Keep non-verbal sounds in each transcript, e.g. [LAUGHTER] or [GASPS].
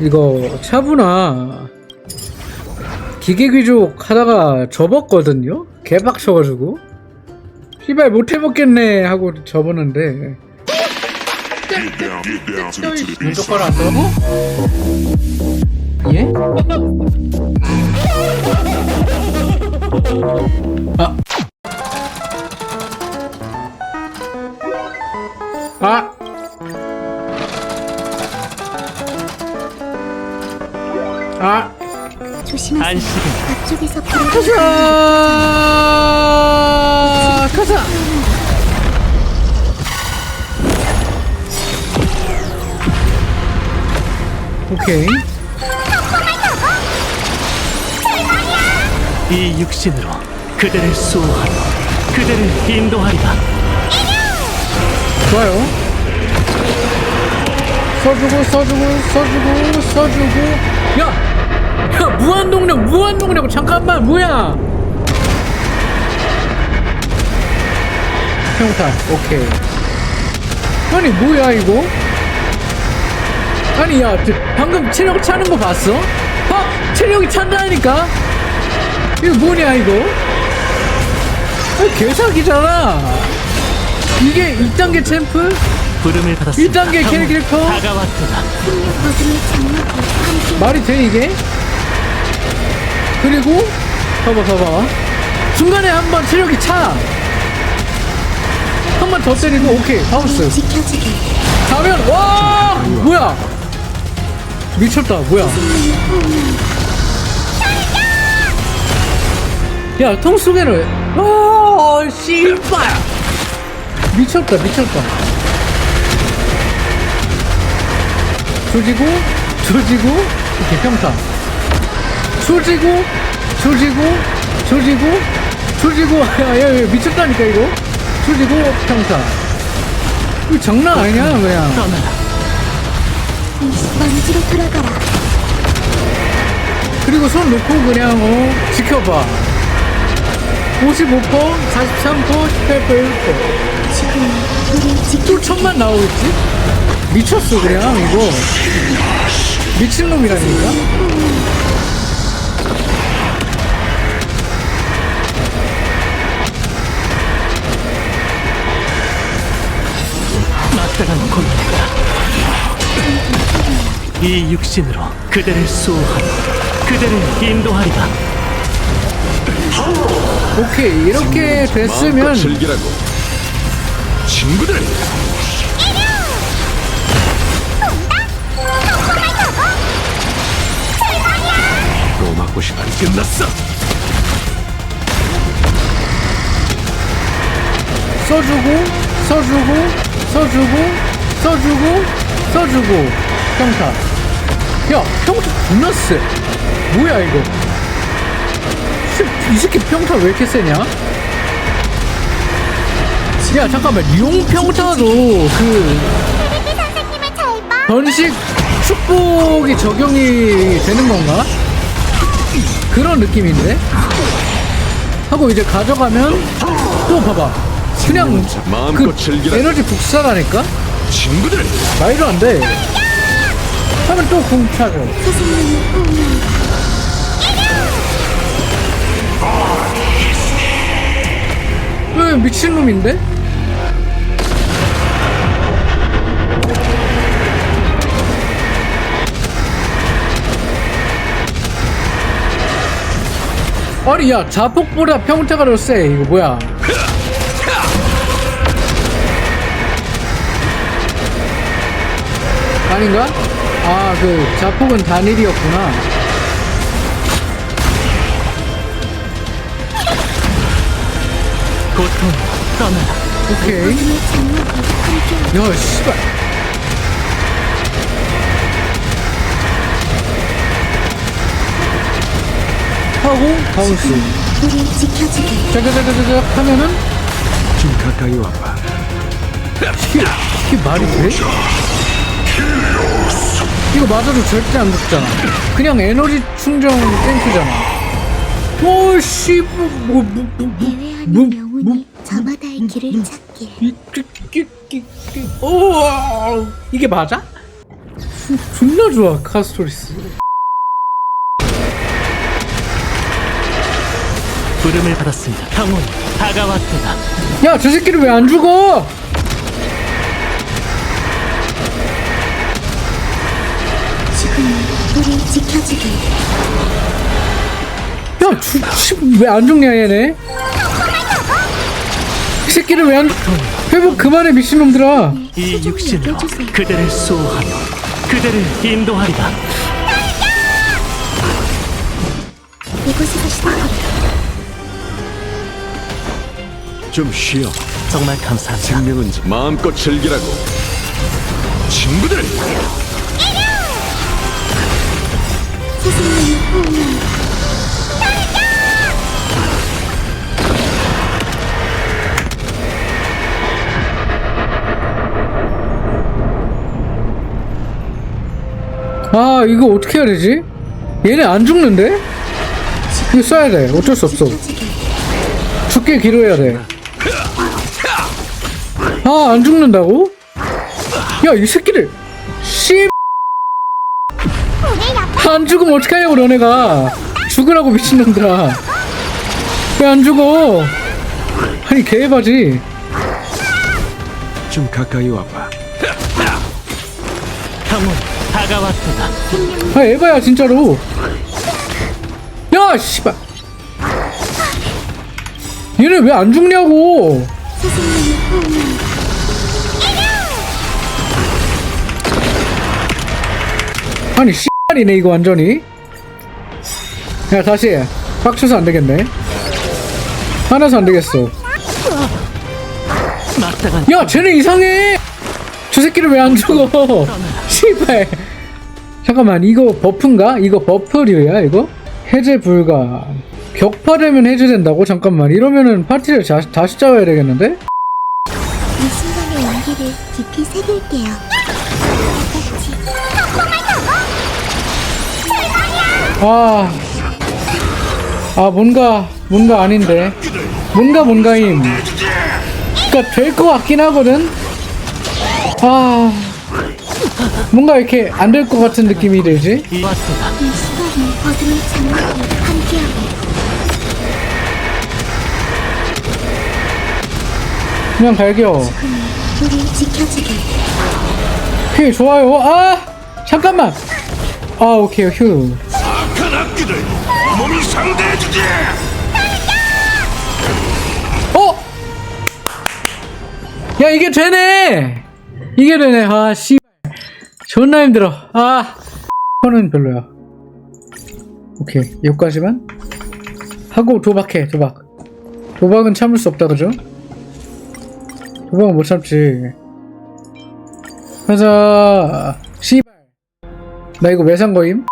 이거 차분아 기계 귀족 하다가 접었거든요? 개박쳐가지고 씨발 못 해먹겠네 하고 접었는데 거를 안 떠고? 예? 아. 아. 아. 조심하세요. 안식은 앞쪽에서 불을 가자. 가자. 오케이. 이 육신으로 그대를 수호하며 그대를 인도하리라 좋아요. 써주고 써주고 써주고 써주고 야! 야 무한동력 무한동력 잠깐만 뭐야 평타 오케이 아니 뭐야 이거 아니 야 저, 방금 체력 차는 거 봤어? 어? 체력이 찬다니까 이거 뭐냐 이거 아, 개사기잖아 이게 2단계 챔프? 부름을 받았습니다 1단계 캐릭터? 함께 말이 돼 이게? 그리고 봐봐 봐봐. 중간에 한번 체력이 차. 한 번 더 때리고 오케이. 지켜주길 가면 와! 뭐야? 미쳤다. 뭐야? 야 통속에는 와 씨발. 미쳤다 미쳤다. 조지고 조지고 이렇게 평타 조지고 조지고 조지고 조지고 [LAUGHS] 야야 야, 미쳤다니까 이거 조지고 평타 이거 장난 아니야 그냥 떠나라 먼지로 돌아가라. 그리고 손 놓고 그냥 어 지켜봐 55%, 43%, 18%, 1%. 지금 우리 또 지켜 천만 나오겠지? 미쳤어 그냥 이거 미친놈이라니까? 이 육신으로 그대를 수호하며 그대를 인도하리라. 오케이 이렇게 됐으면 즐기라고. 친구들. 시간이 끝났어. 써주고 써주고 써주고 써주고 써주고. 평타 야 평타 존나 세. 뭐야 이거? 씨, 이 새끼 평타 왜 이렇게 세냐? 야 잠깐만. 용 평타도 그 번식 축복이 적용이 되는 건가? 그런 느낌인데? 하고 이제 가져가면 또 봐봐. 그냥 그. 에너지 복사라니까? 친구들! 말도 안돼 하면 또 궁 차죠 선생님의 호응을 왜 미친놈인데? 아니 야 자폭보다 평타가 더 세 이거 뭐야 아닌가? 아 그 자폭은 단일이었구나. 고통 떠나라. 오케이. 야 씨발. 하고 바운스. 짜자자자자작 하면은? 좀 가까이 와봐. 이게, 이게 말이 돼? 이거 맞아도 절대 안 죽잖아 그냥 에너지 충전 탱크잖아 오씨 뭐, 뭐, 뭐, 뭐, 뭐, 뭐, 영혼이 저마다의 길을 찾길 끼, 끼, 끼. 오, 이게 맞아? 존나 좋아 카스토리스 부름을 받았습니다. 강원 다가왔도다. 야 저 새끼를 왜안 죽어 지켜주길 야 왜안 죽냐 얘네 이 새끼를 왜안 회복 그만해 미친놈들아 이 육신으로. 그대를 수호하며 그대를 인도하리라. 이곳에서 시작하리 좀 쉬어. 정말 감사합니다. 생명은 마음껏 즐기라고. 친구들, 아 이거 어떻게 해야 되지 얘네 안 죽는데 이거 써야 돼 어쩔 수 없어 죽게 기도해야 돼. 아, 안 죽는다고? 야, 이 새끼들. 안 죽으면 어떡하냐고, 너네가. 죽으라고, 미친놈들아. 왜 안 죽어? 아니, 개바지. 좀 가까이 와봐. 강원 다가왔도다. 아, 에바야, 진짜로. 야, 씨발. 얘네 왜 안 죽냐고. 아니 씨발 이네 이거 완전히. 야 다시 해. 빡쳐서 안 되겠네. 하나서 안 되겠어. 마땅한 야 쟤네 이상해! 저 새끼를 왜 안 죽어? [LAUGHS] 씨발. 잠깐만 이거 버프인가? 이거 버프류야 이거? 해제 불가. 격파되면 해제된다고? 잠깐만 이러면은 파티를 자, 다시 짜야 되겠는데? 이 순간의 연기를 깊이 새길게요 아, 아 뭔가 뭔가 아닌데. 뭔가 뭔가임. 그니까 될 것 같긴 하거든? 아. 뭔가 이렇게 안 될 것 같은 느낌이 들지? 그냥 갈겨 우리 좋아요. 아! 잠깐만! 아 오케이 휴 악기들, 몸이 상대해주지. 어? 야 이게 되네! 이게 되네. 아 씨 존나 힘들어. 아 이거는 별로야. 오케이. 여기까지만? 하고 도박해 도박. 도박은 참을 수 없다 그죠? 도박은 못 참지. 가자. 씨발. 나 이거 왜 산 거임?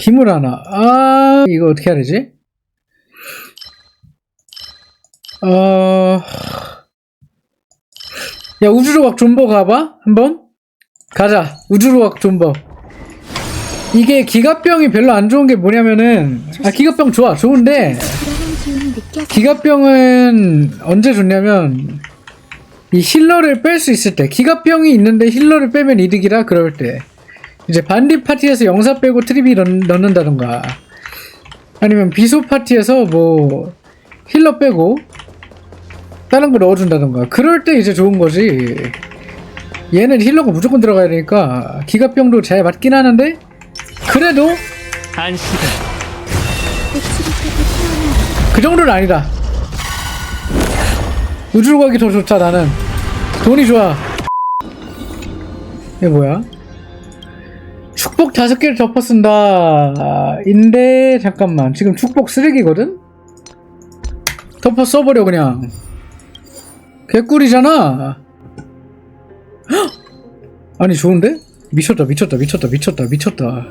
기물 하나. 아 이거 어떻게 해야 되지? 어... 야 우주로각 존버 가봐 한번. 가자 우주로각 존버. 이게 기갑병이 별로 안 좋은 게 뭐냐면은 아 기갑병 좋아 좋은데 기갑병은 언제 좋냐면 이 힐러를 뺄 수 있을 때 기갑병이 있는데 힐러를 빼면 이득이라 그럴 때 이제 반디 파티에서 영사 빼고 넣, 넣는다던가 아니면 비소 파티에서 뭐 힐러 빼고 다른 거 넣어준다던가 그럴 때 이제 좋은 거지 얘는 힐러가 무조건 들어가야 되니까 기갑병도 잘 맞긴 하는데 그래도 그 정도는 아니다. 우주로 가기 더 좋다 나는. 돈이 좋아. 이게 뭐야? 축복 다섯 개를 덮어 쓴다. 인데 잠깐만 지금 축복 쓰레기거든? 덮어 써버려 그냥. 개꿀이잖아. 헉! 아니 좋은데? 미쳤다 미쳤다 미쳤다 미쳤다 미쳤다.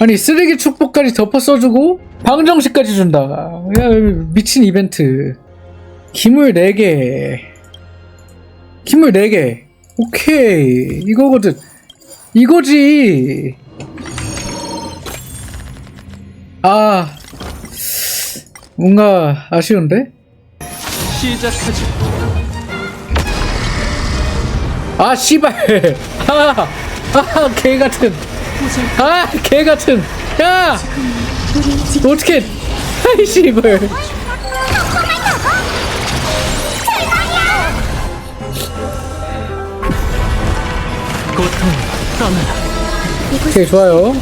아니 쓰레기 축복까지 덮어 써주고 방정식까지 준다 야 미친 이벤트 기물 4개 기물 4개 오케이. 이거거든. 이거지. 아. 뭔가 아쉬운데? 시작하지. 아 씨발. 아아 개 같은. 아 개 같은. 야! 우리 지켜 어떻게 아이 씨발 고통 떠나라. 오케이 좋아요.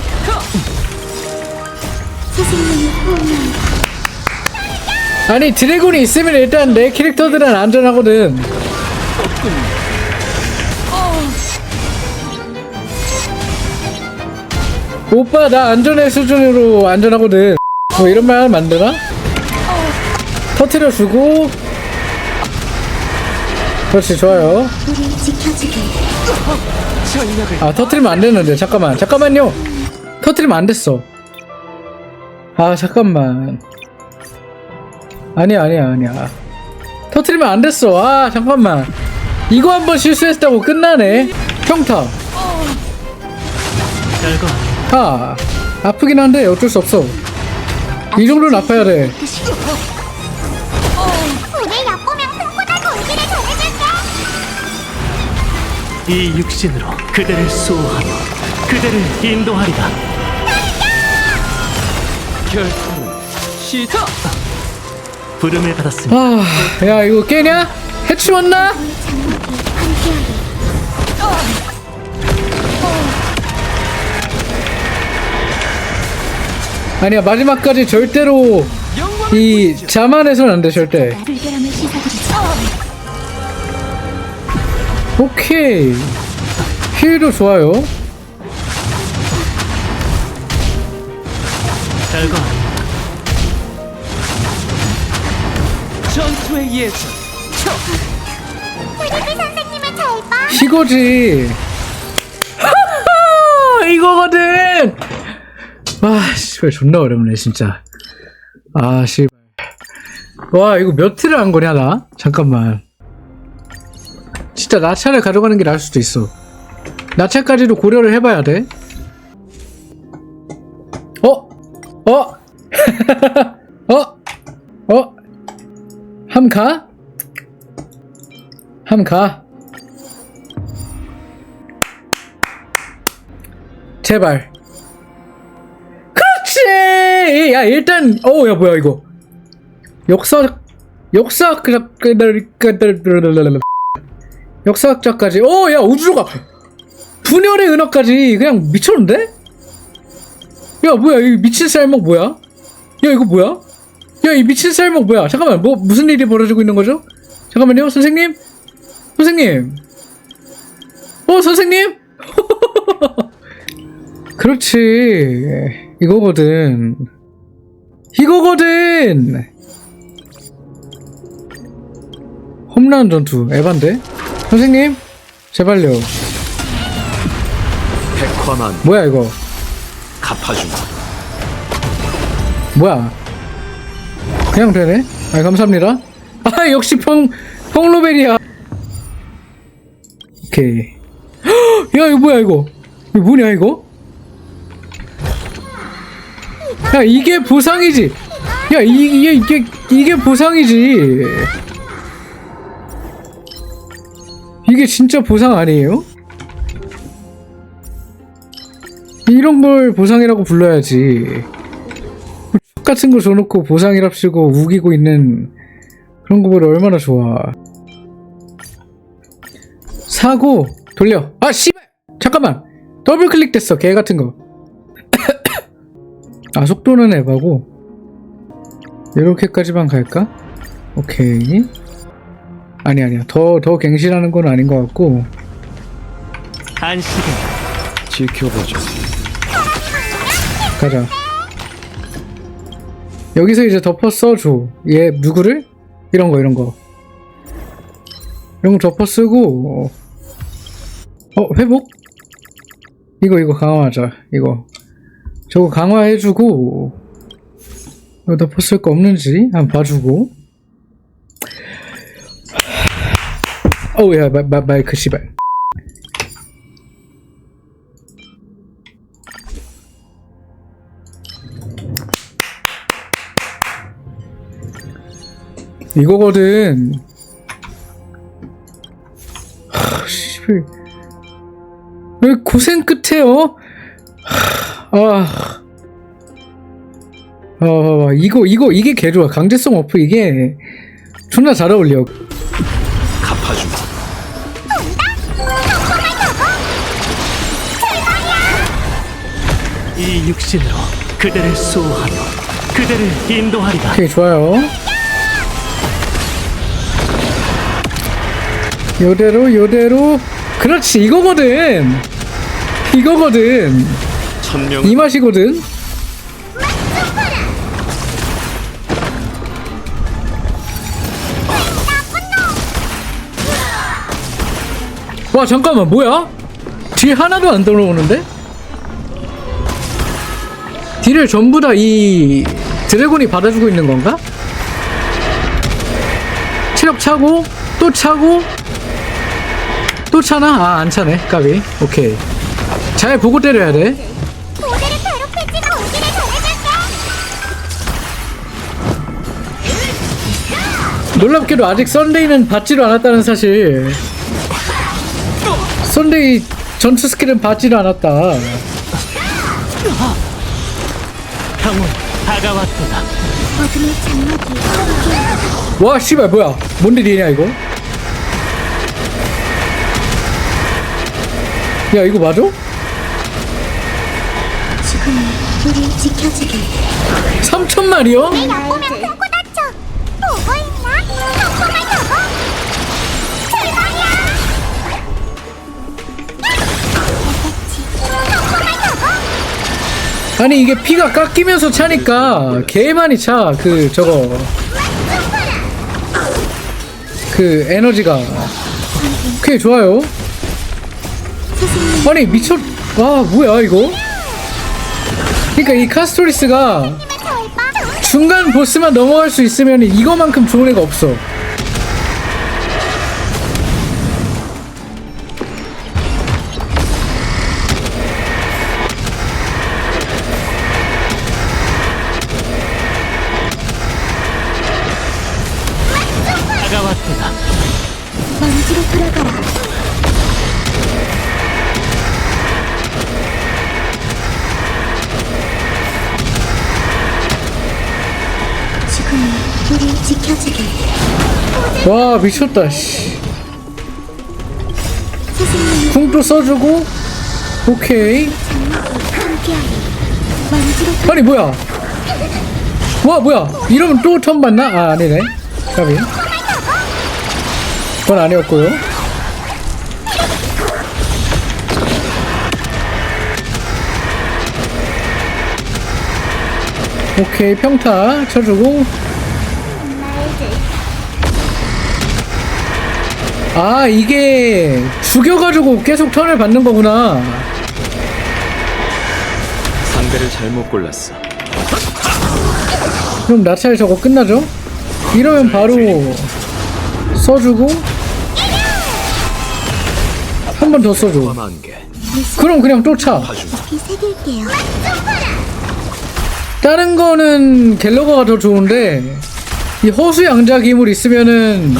아니 드래곤이 있으면 일단 내 캐릭터들은 안전하거든. 오빠 나 안전의 수준으로 안전하거든. 뭐 이런 말 하면 안 되나? 터트려 주고. 그렇지 좋아요. 우리 지켜주길 아 터트리면 안 되는데. 잠깐만 잠깐만요. 터트리면 안 됐어. 아 잠깐만. 아니야 아니야 아니야. 터트리면 안 됐어. 아 잠깐만. 이거 한번 실수했다고 끝나네. 평타. 아 아프긴 한데 어쩔 수 없어. 이 정도는 아파야 돼 이 육신으로 그대를 수호하며 그대를 인도하리라. 결투는 시작! 부름을 받았으니 아야 이거 깨냐? 해치웠나? 아니야 마지막까지 절대로 이 자만해서는 안 돼 절대 오케이. 힐도 좋아요. 별거 아니야. 전투의 예전. 우리 선생님을 잘봐 이거지. 이거거든! 와 씨발 존나 어렵네 진짜. 아 씨발. 와 이거 몇 트를 한 거냐 나? 잠깐만 진짜 나차를 가져가는 게 나을 수도 있어 나차까지도 고려를 해봐야 돼 어? 어? 어? 어? 함 가? 함 가? 제발. 그렇지! 야, 일단, 어우, 야, 뭐야, 이거. 역사, 역사, 그냥, 역사학자까지. 어, 야, 우주가 분열의 은하까지. 그냥 미쳤는데? 야, 뭐야, 이 미친 쌀먹 뭐야? 야, 이거 뭐야? 야, 이 미친 쌀먹 뭐야? 잠깐만, 뭐, 무슨 일이 벌어지고 있는 거죠? 잠깐만요, 선생님? 선생님? 어, 선생님? [LAUGHS] 그렇지. 이거거든. 이거거든! 홈런 전투, 에반데? 선생님? 제발요. 백화만 뭐야, 이거? 갚아주마. 뭐야? 그냥 되네? 아, 감사합니다. [LAUGHS] 아, 역시 평, 평로벨이야. 오케이. 헉, [GASPS] 야, 이거 뭐야, 이거? 이거 뭐냐, 이거? 야, 이게 보상이지. 야, 이, 이게, 이게, 이게 보상이지. 이게 진짜 보상 아니에요? 이런 걸 보상이라고 불러야지. X 같은 거 줘놓고 보상이랍시고 우기고 있는 그런 거보다 얼마나 좋아. 사고 돌려. 아 씨발. 잠깐만. 더블 클릭 됐어. 개 같은 거. [COUGHS] 아 속도는 에바고. 이렇게까지만 갈까? 오케이. 아니 아니야. 더 더 갱신하는 건 아닌 것 같고. 안식은 지켜보자. 가자. 여기서 이제 덮어 써줘. 얘 누구를? 이런 거 이런 거. 이런 거 덮어 쓰고. 어 회복? 이거 이거 강화하자. 이거 저거 강화해주고. 이거 덮어 쓸거 없는지 한번 봐주고. 어우 야 마, 마, 마이크 씨발. 이거거든. 하, 씨발. 왜 고생 끝에요? 아, 아, 이거 이거 이게 개 좋아. 강제성 어프 이게 존나 잘 어울려. 이 육신으로 그대를 수호하며 그대를 인도하리라 오케이 좋아요. 요대로 요대로 그렇지 이거거든. 이거거든. 천명 이 맛이거든. 와 잠깐만 뭐야? 뒤에 하나도 안 들어오는데? 뒤를 전부 다 이 드래곤이 받아주고 있는 건가? 체력 차고 또 차고 또 차나? 아 안 차네 까비 오케이 잘 보고 때려야 돼. 놀랍게도 아직 썬데이는 받지도 않았다는 사실. 썬데이 전투 스킬은 받지도 않았다. 형은 다가왔도다 어둠의 장막이 와, 씨발, 뭐야. 뭔 일이냐, 이거? 야, 이거 맞아? 지금은 우리 지켜주길. 3천마리요? 내 얕보면 큰코 다쳐. 보고 있나? 덕분을 두 아니, 이게 피가 깎이면서 차니까 개 많이 차. 그, 저거. 그, 에너지가. 오케이, 좋아요. 아니, 미쳤. 와, 뭐야, 이거? 그니까 이 카스토리스가. 중간 보스만 넘어갈 수 있으면 이거만큼 좋은 애가 없어. 와, 미쳤다, 씨. 궁도 써주고, 오케이. 아니, 뭐야. 와, 뭐야. 이러면 또 처음 봤나? 아, 아니네. 가비. 그건 아니었고요. 오케이, 평타 쳐주고. 아, 이게 죽여가지고 계속 턴을 받는 거구나. 상대를 잘못 골랐어. 그럼 나차에 저거 끝나죠? 이러면 바로 써주고 한 번 더 써줘 그럼 그냥 쫓아 새길게요. 다른 거는 갤러거가 더 좋은데 이 허수 양자 기물 있으면은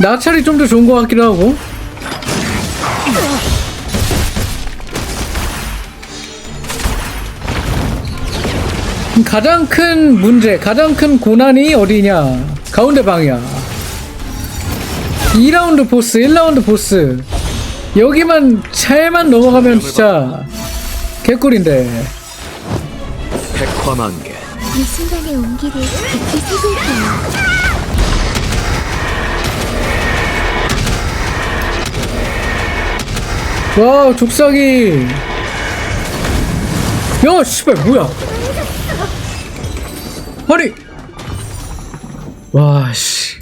나찰이 좀 더 좋은 것 같기도 하고 가장 큰 문제, 가장 큰 고난이 어디냐? 가운데 방이야. 2라운드 보스, 1라운드 보스. 여기만 잘만 넘어가면 진짜 개꿀인데. 백화만개. 이 순간의 온기를 깊이 새길게요. 와, 족삭이. 야, 씨발, 뭐야. 아니. 와, 씨.